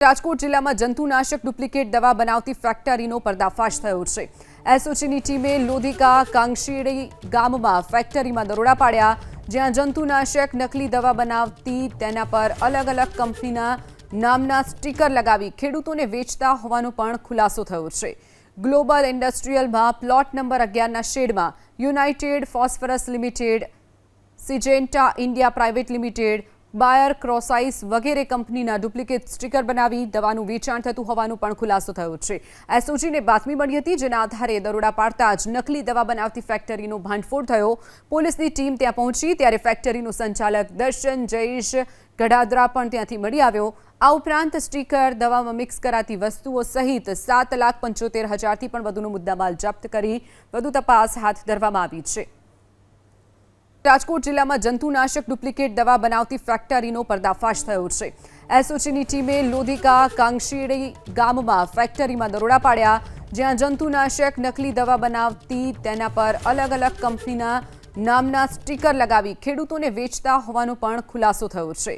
રાજકોટ જિલ્લામાં જંતુનાશક ડુપ્લિકેટ દવા બનાવતી ફેક્ટરીનો પર્દાફાશ થયો છે. એસઓજીની ટીમે લોધિકા કાંગશીડી ગામમાં ફેક્ટરીમાં દરોડા પાડ્યા. જ્યાં જંતુનાશક નકલી દવા બનાવતી તેના પર અલગ અલગ કંપનીના નામના સ્ટીકર લગાવી ખેડૂતોને વેચતા હોવાનો પણ ખુલાસો થયો છે. ગ્લોબલ ઇન્ડસ્ટ્રીયલમાં પ્લોટ નંબર અગિયારના શેડમાં United Phosphorus Limited, Syngenta India Private Limited Bayer ક્રોસાઇસ વગેરે કંપનીના ડુપ્લિકેટ સ્ટીકર બનાવી દવાનું વેચાણ થતું હોવાનો પણ ખુલાસો થયો છે. એસઓજીને બાતમી મળી હતી, જેના આધારે દરોડા પાડતા જ નકલી દવા બનાવતી ફેક્ટરીનો ભાંડફોડ થયો. પોલીસની ટીમ ત્યાં પહોંચી, ત્યારે ફેક્ટરીનું સંચાલક દર્શન જયેશ ગઢાદરા પણ ત્યાંથી મળી આવ્યો. આ ઉપરાંત સ્ટીકર દવામાં મિક્સ કરાતી વસ્તુઓ સહિત સાત લાખ પંચોતેર હજારથી પણ વધુનો મુદ્દામાલ જપ્ત કરી વધુ તપાસ હાથ ધરવામાં આવી છે. રાજકોટ જિલ્લામાં જંતુનાશક ડુપ્લિકેટ દવા બનાવતી ફેક્ટરીનો પર્દાફાશ થયો છે. એસઓજીની ટીમે લોધિકા કાંગશીડી ગામમાં ફેક્ટરીમાં દરોડા પાડ્યા. જ્યાં જંતુનાશક નકલી દવા બનાવતી તેના પર અલગ અલગ કંપનીના નામના સ્ટીકર લગાવી ખેડૂતોને વેચતા હોવાનો પણ ખુલાસો થયો છે.